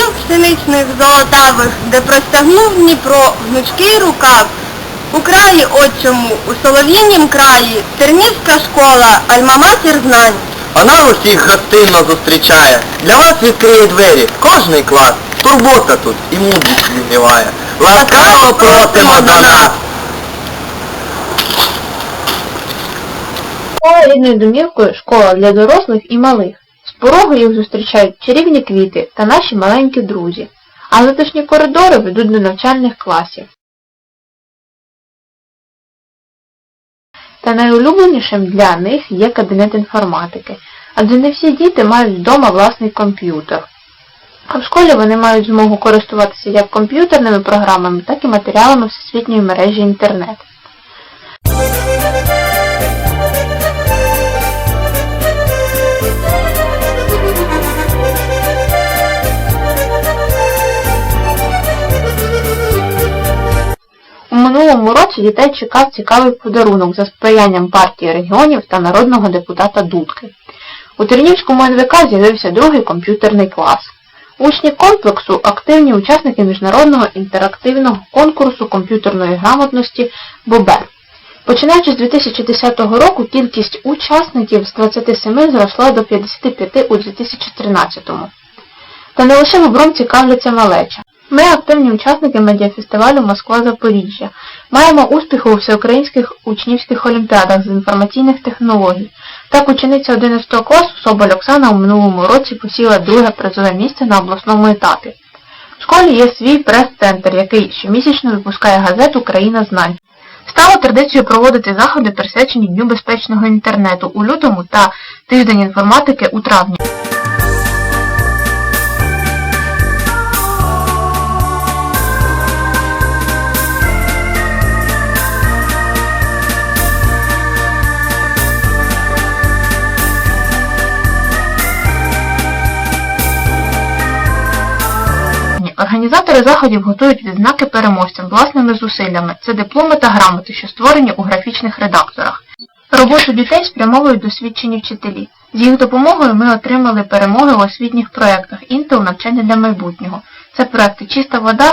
пшеничних золотавих, де простягнув Дніпро гнучкий рукав. У краї отчому, у солов'їнім краї, Тернівська школа, альма-матір знань. Вона усіх гостинно зустрічає. Для вас відкриє двері кожний клас. Турбота тут і мудрість зігріває. Ласкаво просимо до нас! Школа рідною домівкою школа для дорослих і малих. Порогу їх зустрічають чарівні квіти та наші маленькі друзі, а затишні коридори ведуть до навчальних класів. Та найулюбленішим для них є кабінет інформатики, адже не всі діти мають вдома власний комп'ютер. А в школі вони мають змогу користуватися як комп'ютерними програмами, так і матеріалами всесвітньої мережі інтернет. Минулому році дітей чекав цікавий подарунок за сприянням партії регіонів та народного депутата Дудки. У Тернівському НВК з'явився другий комп'ютерний клас. Учні комплексу активні учасники міжнародного інтерактивного конкурсу комп'ютерної грамотності БОБЕР. Починаючи з 2010 року, кількість учасників з 27 зросла до 55 у 2013. Та не лише бобром цікавляться малеча. Ми активні учасники медіафестивалю Москва-Запоріжжя. Маємо успіх у всеукраїнських учнівських олімпіадах з інформаційних технологій. Так учениця 11 класу Соболь Оксана у минулому році посіла друге призове місце на обласному етапі. В школі є свій прес-центр, який щомісячно випускає газету Країна знань. Стало традицією проводити заходи, присвячені Дню безпечного інтернету у лютому та тиждень інформатики у травні. Організатори заходів готують відзнаки переможцям власними зусиллями. Це дипломи та грамоти, що створені у графічних редакторах. Роботу дітей спрямовують досвідчені вчителі. З їх допомогою ми отримали перемоги у освітніх проєктах Інтел навчання для майбутнього. Це проекти Чиста вода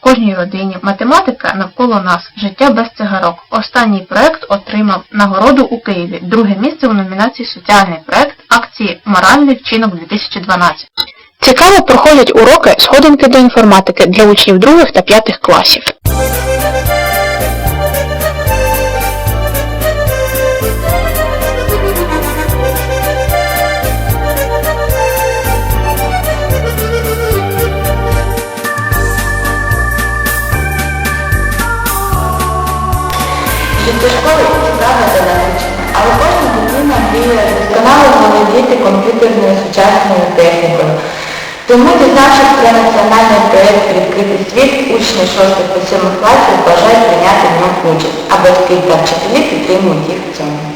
кожній родині, математика навколо нас, життя без цигарок. Останній проект отримав нагороду у Києві. Друге місце у номінації Соціальний проект акції Моральний вчинок 2012. Цікаво проходять уроки сходинки до інформатики для учнів других та п'ятих класів. Школи Тому, дізнавшись про національний проєкт «Відкритий світ», учні 6 та 7 класів бажають прийняти в ньому участь, а батьки та вчителі підтримують їх в цьому.